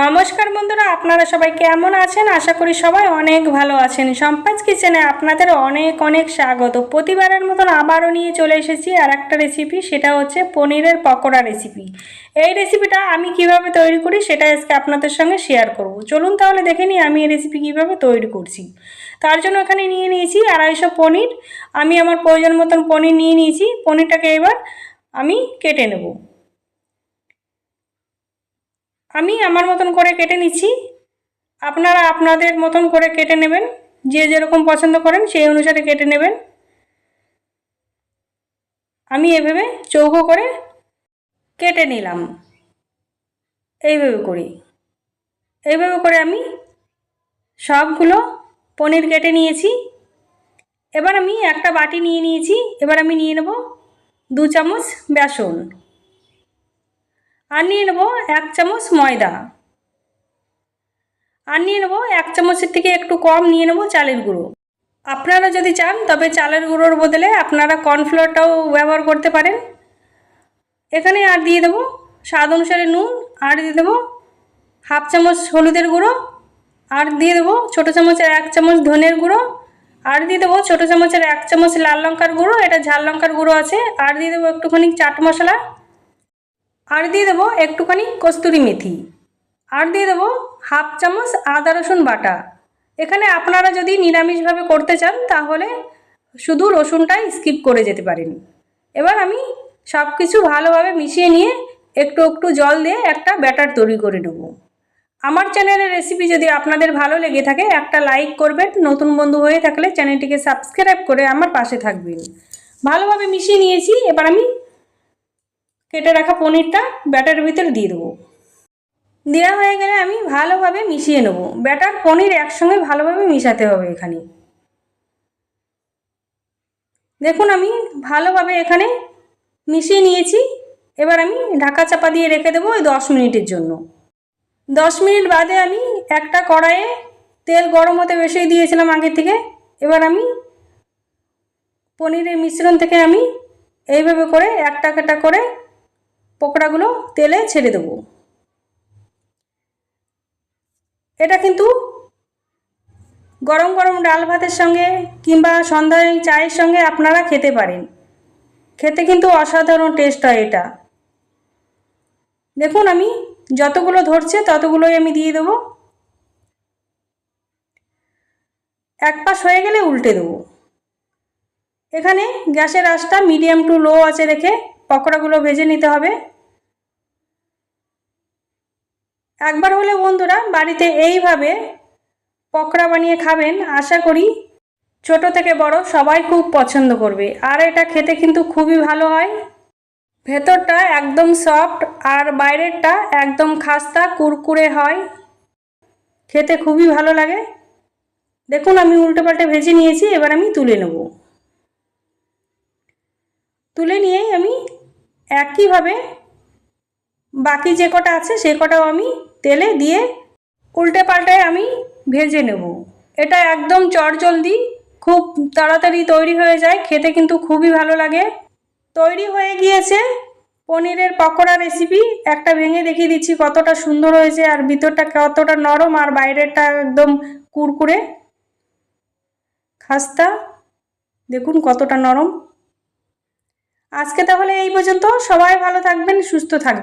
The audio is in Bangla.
নমস্কার বন্ধুরা, আপনারা সবাই কেমন আছেন? আশা করি সবাই অনেক ভালো আছেন। সম্পাজ কিচেনে আপনাদের অনেক অনেক স্বাগত। প্রতিবারের মতন আবারও নিয়ে চলে এসেছি আর একটা রেসিপি সেটা হচ্ছে পনিরের পকোড়া রেসিপি এই রেসিপিটা আমি কীভাবে তৈরি করি, সেটা আজকে আপনাদের সঙ্গে শেয়ার করব। চলুন তাহলে দেখে নিই আমি এই রেসিপি কীভাবে তৈরি করছি। তার জন্য এখানে নিয়ে নিয়েছি আড়াইশো পনির। আমি আমার প্রয়োজন মতন পনির নিয়ে নিয়েছি। পনিরটাকে এবার আমি কেটে নেব। আমি আমার মতন করে কেটে নিচ্ছি। আপনারা আপনাদের মতন করে কেটে নেবেন। যে যেরকম পছন্দ করেন সেই অনুসারে কেটে নেবেন। আমি এভাবে চৌকো করে কেটে নিলাম। এইভাবে করি। এইভাবে করে আমি সবগুলো পনির কেটে নিয়েছি। এবার আমি একটা বাটি নিয়ে নিয়েছি। এবার আমি নিয়ে নেব দু চামচ বেসন। আর নিয়ে নেব এক চামচ ময়দা। আর নিয়ে নেব এক চামচের থেকে একটু কম নিয়ে নেব চালের গুঁড়ো। আপনারা যদি চান, তবে চালের গুঁড়োর বদলে আপনারা কর্নফ্লোরটাও ব্যবহার করতে পারেন। এখানে আর দিয়ে দেবো স্বাদ অনুসারে নুন, আর দিয়ে দেবো হাফ চামচ হলুদের গুঁড়ো, আর দিয়ে দেবো ছোটো চামচের এক চামচ ধনের গুঁড়ো, আর দিয়ে দেবো ছোটো চামচের এক চামচ লাল লঙ্কার গুঁড়ো, এটা ঝাল লঙ্কার গুঁড়ো আছে, আর দিয়ে দেবো একটুখানি চাট মশলা। আর দিয়ে দেবো একটুখানি কস্তুরি মেথি। আর দিয়ে দেবো হাফ চামচ আদা রসুন বাটা। এখানে আপনারা যদি নিরামিষভাবে করতে চান, তাহলে শুধু রসুনটাই স্কিপ করে যেতে পারেন। এবার আমি সব কিছু ভালোভাবে মিশিয়ে নিয়ে একটু একটু জল দিয়ে একটা ব্যাটার তৈরি করে নেব। আমার চ্যানেলের রেসিপি যদি আপনাদের ভালো লেগে থাকে, একটা লাইক করবেন। নতুন বন্ধু হয়ে থাকলে চ্যানেলটিকে সাবস্ক্রাইব করে আমার পাশে থাকবেন। ভালোভাবে মিশিয়ে নিয়েছি, এবার আমি কেটে রাখা পনিরটা ব্যাটার ভিতরে দিয়ে দেবো। দেওয়া হয়ে গেলে আমি ভালোভাবে মিশিয়ে নেব। ব্যাটার, পনির একসঙ্গে ভালোভাবে মিশাতে হবে এখানে। দেখুন, আমি ভালোভাবে এখানে মিশিয়ে নিয়েছি। এবার আমি ঢাকা চাপা দিয়ে রেখে দেবো ওই দশ মিনিটের জন্য। দশ মিনিট বাদে আমি একটা কড়াইয়ে তেল গরম হতে বসিয়ে দিয়েছিলাম আগে থেকে। এবার আমি পনিরের মিশ্রণ থেকে আমি এইভাবে করে একটা একটা করে পকোড়াগুলো তেলে ছেড়ে দেবো। এটা কিন্তু গরম গরম ডাল ভাতের সঙ্গে কিংবা সন্ধ্যায় চায়ের সঙ্গে আপনারা খেতে পারেন। খেতে কিন্তু অসাধারণ টেস্ট হয় এটা। দেখুন আমি যতগুলো ধরছে ততগুলোই আমি দিয়ে দেবো। এক পাশ হয়ে গেলে উল্টে দেবো। এখানে গ্যাসের আঁচটা মিডিয়াম টু লো আছে রেখে পকোড়াগুলো ভেজে নিতে হবে। একবার হলে বন্ধুরা বাড়িতে এইভাবে পকোড়া বানিয়ে খাবেন, আশা করি ছোট থেকে বড় সবাই খুব পছন্দ করবে। আর এটা খেতে কিন্তু খুবই ভালো হয়। ভেতরটা একদম সফট আর বাইরেরটা একদম খাস্তা, কুরকুরে হয়। খেতে খুবই ভালো লাগে। দেখুন, আমি উল্টো পাল্টে ভেজে নিয়েছি, এবার আমি তুলে নেব। তুলে নিয়েই আমি একইভাবে বাকি যে কটা আছে, সে কটাও আমি তেলে দিয়ে উল্টে পাল্টে আমি ভেজে নেব। এটা একদম চটজলদি, খুব তাড়াতাড়ি তৈরি হয়ে যায়, খেতে কিন্তু খুবই ভালো লাগে। তৈরি হয়ে গিয়েছে পনিরের পকোড়া রেসিপি একটা ভেঙে দেখিয়ে দিচ্ছি কতটা সুন্দর হয়েছে আর ভিতরটা কতটা নরম আর বাইরেরটা একদম কুরকুরে। খাস্তা, দেখুন কতটা নরম। আজকে তাহলে এই পর্যন্ত। সবাই ভালো থাকবেন, সুস্থ থাকবেন।